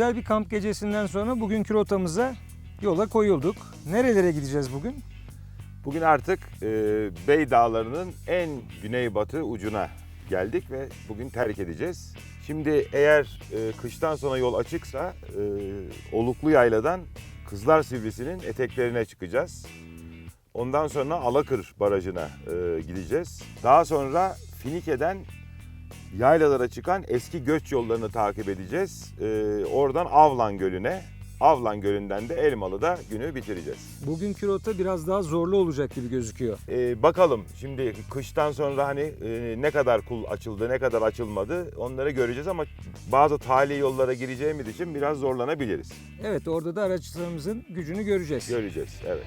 güzel bir kamp gecesinden sonra bugünkü rotamıza yola koyulduk. Nerelere gideceğiz bugün? Bugün artık e, Bey Dağları'nın en güneybatı ucuna geldik ve bugün terk edeceğiz. Şimdi eğer e, kıştan sonra yol açıksa e, Oluklu Yayla'dan Kızlar Sivrisi'nin eteklerine çıkacağız. Ondan sonra Alakır Barajı'na e, gideceğiz. Daha sonra Finike'den yaylalara çıkan eski göç yollarını takip edeceğiz. E, oradan Avlan Gölü'ne, Avlan Gölü'nden de Elmalı'da günü bitireceğiz. Bugünkü rota biraz daha zorlu olacak gibi gözüküyor. Ee, bakalım şimdi kıştan sonra hani e, ne kadar kul açıldı, ne kadar açılmadı onları göreceğiz ama bazı tali yollara gireceğimiz için biraz zorlanabiliriz. Evet orada da araçlarımızın gücünü göreceğiz. Göreceğiz, evet.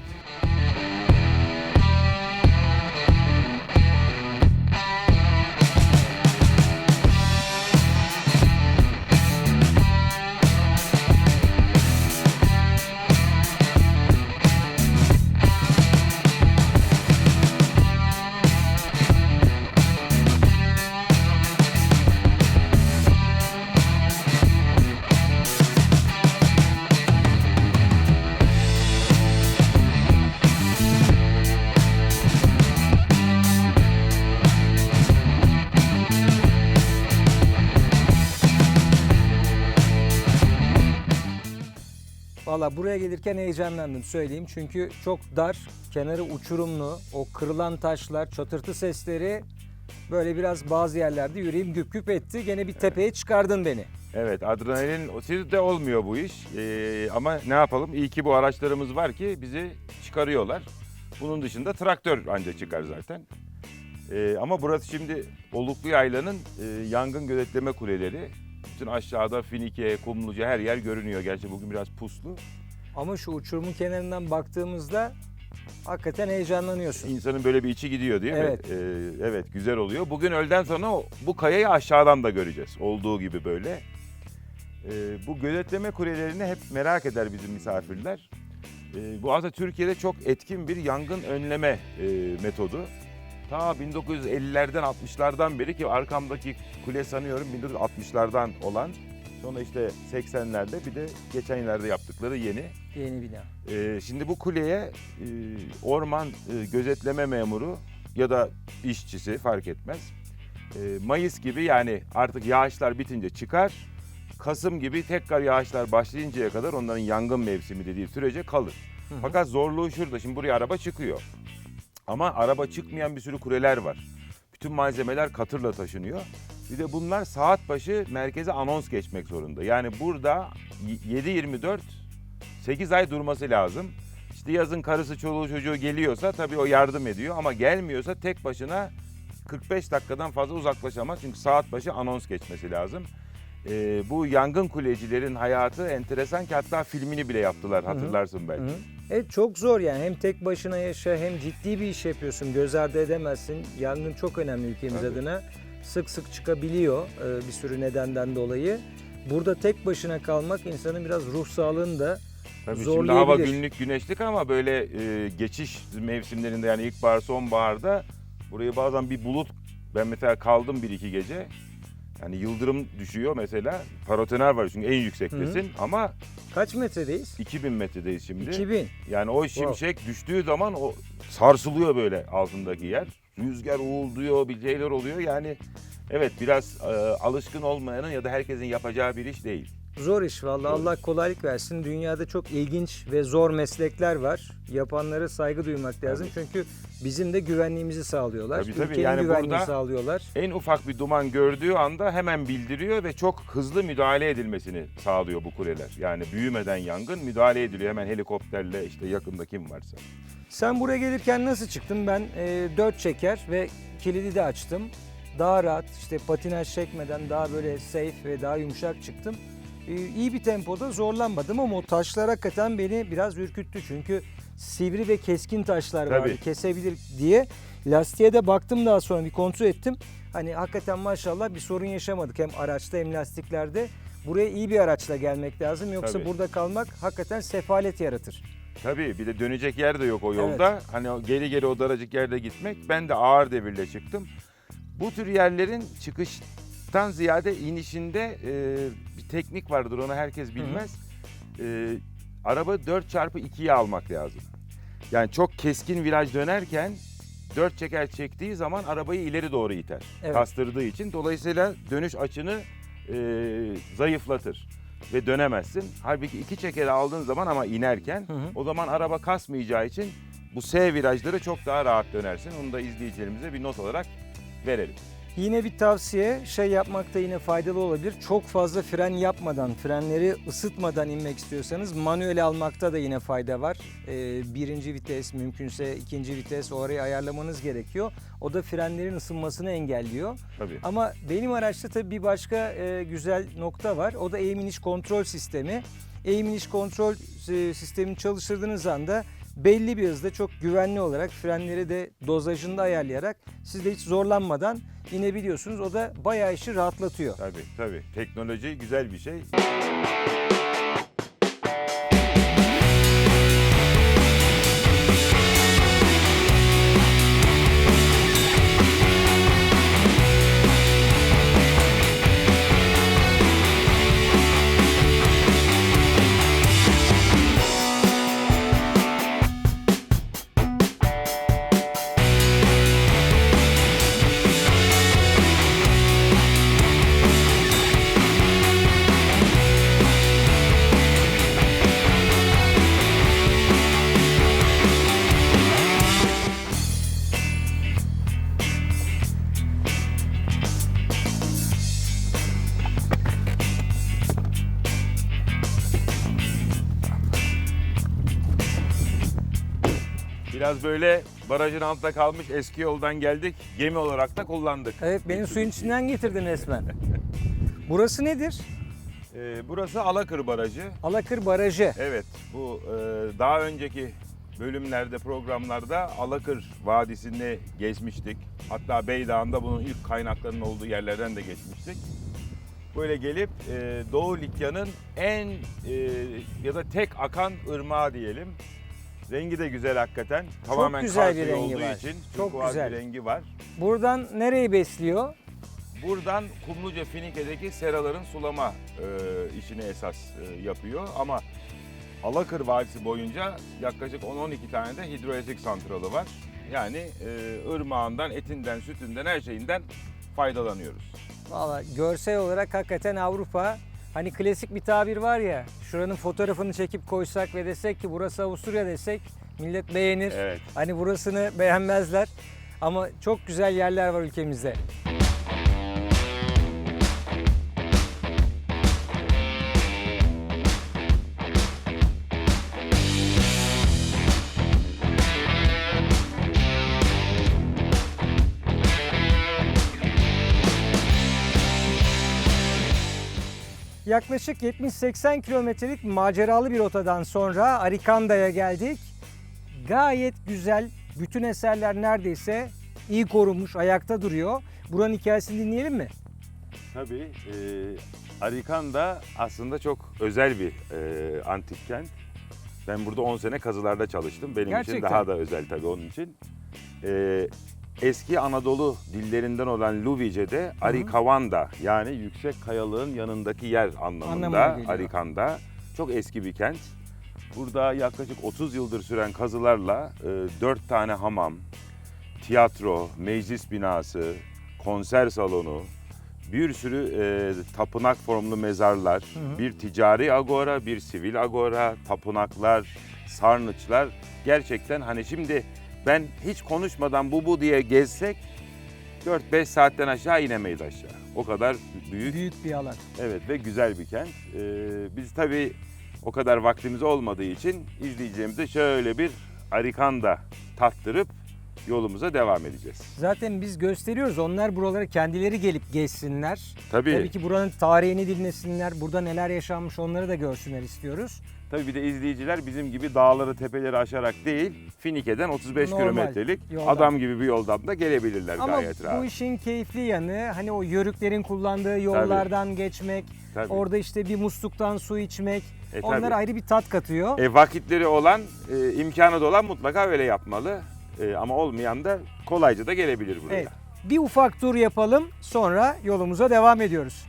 Valla buraya gelirken heyecanlandım söyleyeyim. Çünkü çok dar, kenarı uçurumlu, o kırılan taşlar, çatırtı sesleri böyle biraz bazı yerlerde yüreğim güp güp etti. Gene bir tepeye çıkardın beni. Evet, adrenalin sizde olmuyor bu iş Ee, ama ne yapalım? İyi ki bu araçlarımız var ki bizi çıkarıyorlar. Bunun dışında traktör ancak çıkar zaten. Ee, ama burası şimdi Oluklu Yayla'nın e, yangın gözetleme kuleleri. Bütün aşağıda Finike, Kumluca her yer görünüyor. Gerçi bugün biraz puslu. Ama şu uçurumun kenarından baktığımızda hakikaten heyecanlanıyorsun. İnsanın böyle bir içi gidiyor değil Evet. mi? Ee, evet güzel oluyor. Bugün öğleden sonra o- bu kayayı aşağıdan da göreceğiz. Olduğu gibi böyle. Ee, bu gözetleme kulelerini hep merak eder bizim misafirler. Ee, bu aslında Türkiye'de çok etkin bir yangın önleme e, metodu. Ta 1950'lerden 60'lardan beri ki arkamdaki kule sanıyorum 1960'lardan olan. Sonra işte 80'lerde bir de geçen yıllarda yaptıkları yeni. Yeni bina. Ee, şimdi bu kuleye e, orman e, gözetleme memuru ya da işçisi fark etmez. E, Mayıs gibi yani artık yağışlar bitince çıkar. Kasım gibi tekrar yağışlar başlayıncaya kadar onların yangın mevsimi dediği sürece kalır. Hı hı. Fakat zorluğu şurada. Şimdi buraya araba çıkıyor. Ama araba çıkmayan bir sürü kuleler var. Bütün malzemeler katırla taşınıyor. Bir de bunlar saat başı merkeze anons geçmek zorunda. Yani burada y- 7-24 8 ay durması lazım. İşte yazın karısı çoluğu çocuğu geliyorsa tabii o yardım ediyor ama gelmiyorsa tek başına 45 dakikadan fazla uzaklaşamaz. Çünkü saat başı anons geçmesi lazım. Ee, bu yangın kulecilerin hayatı enteresan ki hatta filmini bile yaptılar hatırlarsın belki. Hı hı. Evet çok zor yani hem tek başına yaşa hem ciddi bir iş yapıyorsun göz ardı edemezsin. Yangın çok önemli ülkemiz Tabii. adına. Sık sık çıkabiliyor e, bir sürü nedenden dolayı. Burada tek başına kalmak insanın biraz ruh sağlığını da Tabii şimdi hava günlük güneşlik ama böyle e, geçiş mevsimlerinde yani ilkbahar sonbaharda burayı bazen bir bulut ben mesela kaldım bir iki gece. Yani yıldırım düşüyor mesela. Parotener var çünkü en yüksektesin ama Kaç metredeyiz? 2000 metredeyiz şimdi. 2000. Yani o şimşek düştüğü zaman o sarsılıyor böyle altındaki yer. Rüzgar uğulduyor, bir şeyler oluyor. Yani evet biraz e, alışkın olmayanın ya da herkesin yapacağı bir iş değil. Zor iş vallahi Zor Allah kolaylık versin. Dünyada çok ilginç ve zor meslekler var. Yapanlara saygı duymak lazım. Çünkü bizim de güvenliğimizi sağlıyorlar. Tabii, tabii. Ülkenin Yani güvenliğini burada- sağlıyorlar. En ufak bir duman gördüğü anda hemen bildiriyor ve çok hızlı müdahale edilmesini sağlıyor bu kuleler. Yani büyümeden yangın müdahale ediliyor hemen helikopterle işte yakında kim varsa. Sen buraya gelirken nasıl çıktın? Ben e, dört çeker ve kilidi de açtım. Daha rahat işte patinaj çekmeden daha böyle safe ve daha yumuşak çıktım. E, iyi bir tempoda zorlanmadım ama o taşlar hakikaten beni biraz ürküttü. Çünkü sivri ve keskin taşlar vardı Tabii. kesebilir diye. Lastiğe de baktım daha sonra bir kontrol ettim. Hani hakikaten maşallah bir sorun yaşamadık hem araçta hem lastiklerde. Buraya iyi bir araçla gelmek lazım yoksa Tabii. burada kalmak hakikaten sefalet yaratır. Tabii bir de dönecek yer de yok o yolda. Hani o geri geri o daracık yerde gitmek. Ben de ağır devirle çıktım. Bu tür yerlerin çıkış çıkıştan ziyade inişinde e, bir teknik vardır onu herkes bilmez. E, araba 4x2'ye almak lazım. Yani çok keskin viraj dönerken dört çeker çektiği zaman arabayı ileri doğru iter. Evet. Kastırdığı için. Dolayısıyla dönüş açını e, zayıflatır ve dönemezsin. Halbuki iki çekeri aldığın zaman ama inerken Hı hı. o zaman araba kasmayacağı için bu S virajları çok daha rahat dönersin. Onu da izleyicilerimize bir not olarak verelim. Yine bir tavsiye şey yapmakta yine faydalı olabilir. Çok fazla fren yapmadan, frenleri ısıtmadan inmek istiyorsanız manuel almakta da yine fayda var. Ee, birinci vites, mümkünse ikinci vites o arayı ayarlamanız gerekiyor. O da frenlerin ısınmasını engelliyor. Tabii. Ama benim araçta tabii bir başka e, güzel nokta var. O da eğim iniş kontrol sistemi. Eğim iniş kontrol e, sistemini çalıştırdığınız anda belli bir hızda çok güvenli olarak frenleri de dozajında ayarlayarak siz de hiç zorlanmadan inebiliyorsunuz. O da bayağı işi rahatlatıyor. Tabii tabii. Teknoloji güzel bir şey. Biraz böyle barajın altında kalmış eski yoldan geldik. Gemi olarak da kullandık. Evet beni suyun içinden getirdin resmen. Burası nedir? Ee, burası Alakır Barajı. Alakır Barajı. Evet, bu e, daha önceki bölümlerde, programlarda Alakır Vadisi'ni geçmiştik. Hatta Beydağ'ında bunun ilk kaynaklarının olduğu yerlerden de geçmiştik. Böyle gelip e, Doğu Likya'nın en e, ya da tek akan ırmağı diyelim. Rengi de güzel hakikaten. Tamamen güzel bir rengi olduğu var. için Çok turkuaz güzel. bir rengi var. Buradan nereyi besliyor? Buradan Kumluca Finike'deki seraların sulama e, işini esas e, yapıyor ama Alakır Vadisi boyunca yaklaşık 10-12 tane de hidroelektrik santralı var. Yani e, ırmağından, etinden, sütünden, her şeyinden faydalanıyoruz. Valla görsel olarak hakikaten Avrupa. Hani klasik bir tabir var ya, şuranın fotoğrafını çekip koysak ve desek ki burası Avusturya desek millet beğenir. Evet. Hani burasını beğenmezler. Ama çok güzel yerler var ülkemizde. Yaklaşık 70-80 kilometrelik maceralı bir rotadan sonra Arikanda'ya geldik. Gayet güzel, bütün eserler neredeyse iyi korunmuş, ayakta duruyor. Buranın hikayesini dinleyelim mi? Tabii. E, Arikan da aslında çok özel bir e, antik kent. Ben burada 10 sene kazılarda çalıştım. Benim için Gerçekten. daha da özel tabii onun için. E, eski Anadolu dillerinden olan Luvice'de Arikavanda yani yüksek kayalığın yanındaki yer anlamında geliyor. Arikan'da. Çok eski bir kent. Burada yaklaşık 30 yıldır süren kazılarla e, 4 tane hamam, tiyatro, meclis binası, konser salonu, bir sürü e, tapınak formlu mezarlar, bir ticari agora, bir sivil agora, tapınaklar, sarnıçlar. Gerçekten hani şimdi ben hiç konuşmadan bu bu diye gezsek 4-5 saatten aşağı inemeyiz aşağı. O kadar büyük, Büyük bir alan. evet ve güzel bir kent. Ee, biz tabii o kadar vaktimiz olmadığı için izleyicilerimize şöyle bir arikanda tattırıp yolumuza devam edeceğiz. Zaten biz gösteriyoruz. Onlar buralara kendileri gelip gezsinler. Tabii. Tabii ki buranın tarihini dinlesinler. Burada neler yaşanmış onları da görsünler istiyoruz. Tabii bir de izleyiciler bizim gibi dağları tepeleri aşarak değil, Finike'den 35 Normal kilometrelik yoldan. adam gibi bir yoldan da gelebilirler Ama gayet rahat. bu işin keyifli yanı hani o yörüklerin kullandığı yollardan geçmek, Tabii. orada işte bir musluktan su içmek. E, onlar tabii. ayrı bir tat katıyor. E, vakitleri olan, e, imkanı da olan mutlaka öyle yapmalı. E, ama olmayan da kolayca da gelebilir buraya. Evet. Bir ufak tur yapalım sonra yolumuza devam ediyoruz.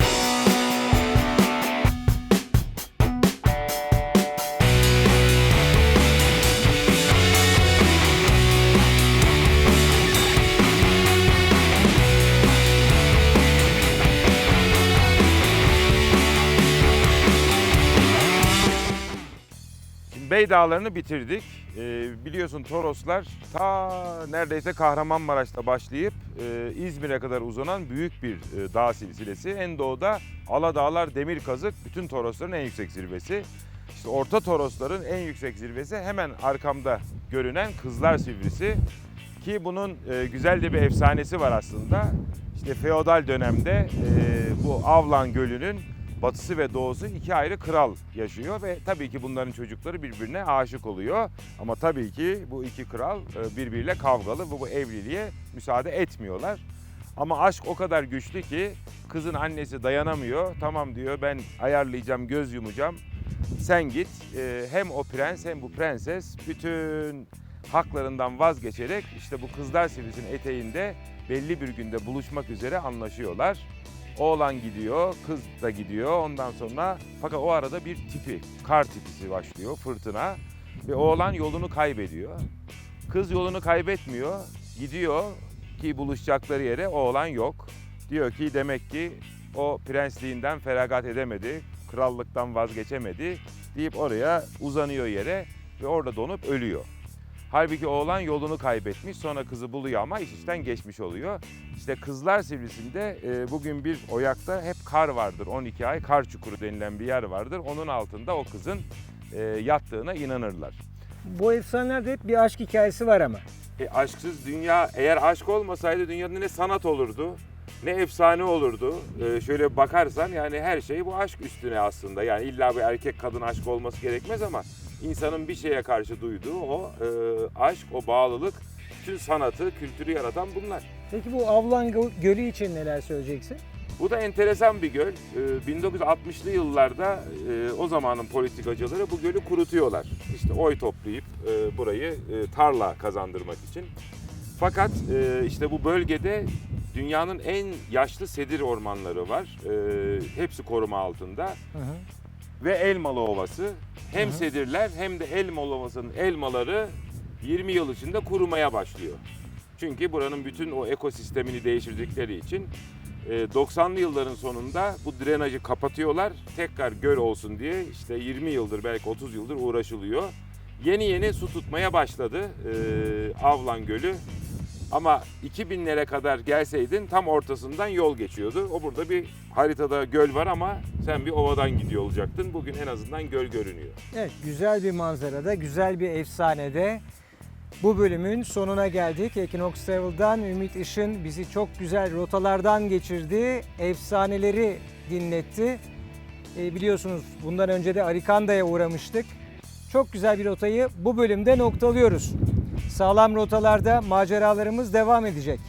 Bey Dağları'nı bitirdik. Ee, biliyorsun Toroslar ta neredeyse Kahramanmaraş'ta başlayıp e, İzmir'e kadar uzanan büyük bir e, dağ silsilesi. En doğuda Aladağlar Demirkazık bütün Torosların en yüksek zirvesi. İşte Orta Torosların en yüksek zirvesi hemen arkamda görünen Kızlar Sivrisi. Ki bunun e, güzel de bir efsanesi var aslında. İşte feodal dönemde e, bu Avlan Gölü'nün batısı ve doğusu iki ayrı kral yaşıyor ve tabii ki bunların çocukları birbirine aşık oluyor. Ama tabii ki bu iki kral e, birbiriyle kavgalı ve bu evliliğe müsaade etmiyorlar. Ama aşk o kadar güçlü ki kızın annesi dayanamıyor. Tamam diyor ben ayarlayacağım, göz yumacağım. Sen git. E, hem o prens hem bu prenses bütün haklarından vazgeçerek işte bu Kızlar Sivrisi'nin eteğinde belli bir günde buluşmak üzere anlaşıyorlar. Oğlan gidiyor, kız da gidiyor. Ondan sonra fakat o arada bir tipi, kar tipisi başlıyor, fırtına. Ve oğlan yolunu kaybediyor. Kız yolunu kaybetmiyor, gidiyor ki buluşacakları yere oğlan yok. Diyor ki demek ki o prensliğinden feragat edemedi, krallıktan vazgeçemedi deyip oraya uzanıyor yere ve orada donup ölüyor. Halbuki oğlan yolunu kaybetmiş sonra kızı buluyor ama iş işten geçmiş oluyor. İşte Kızlar Sivrisi'nde e, bugün bir oyakta hep kar vardır. 12 ay kar çukuru denilen bir yer vardır. Onun altında o kızın e, yattığına inanırlar. Bu efsanelerde hep bir aşk hikayesi var ama. E, aşksız dünya eğer aşk olmasaydı dünyada ne sanat olurdu ne efsane olurdu. E, şöyle bakarsan yani her şey bu aşk üstüne aslında. Yani illa bir erkek kadın aşk olması gerekmez ama insanın bir şeye karşı duyduğu o e, aşk, o bağlılık, bütün sanatı, kültürü yaratan bunlar. Peki bu Avlan Gö- Gölü için neler söyleyeceksin? Bu da enteresan bir göl. Ee, 1960'lı yıllarda e, o zamanın politikacıları bu gölü kurutuyorlar. İşte oy toplayıp e, burayı e, tarla kazandırmak için. Fakat e, işte bu bölgede dünyanın en yaşlı sedir ormanları var. E, hepsi koruma altında. Hı hı. Ve Elmalı Ovası. Hem Hı hı. sedirler hem de Elmalı Ovası'nın elmaları 20 yıl içinde kurumaya başlıyor. Çünkü buranın bütün o ekosistemini değiştirdikleri için e, 90'lı yılların sonunda bu drenajı kapatıyorlar. Tekrar göl olsun diye işte 20 yıldır belki 30 yıldır uğraşılıyor. Yeni yeni su tutmaya başladı e, Avlan Gölü. Ama 2000'lere kadar gelseydin tam ortasından yol geçiyordu. O burada bir haritada göl var ama sen bir ovadan gidiyor olacaktın. Bugün en azından göl görünüyor. Evet, güzel bir manzarada, güzel bir efsanede bu bölümün sonuna geldik. Equinox Travel'dan Ümit Işın bizi çok güzel rotalardan geçirdi, efsaneleri dinletti. E, biliyorsunuz bundan önce de Arikanda'ya uğramıştık. Çok güzel bir rotayı bu bölümde noktalıyoruz. Sağlam rotalarda maceralarımız devam edecek.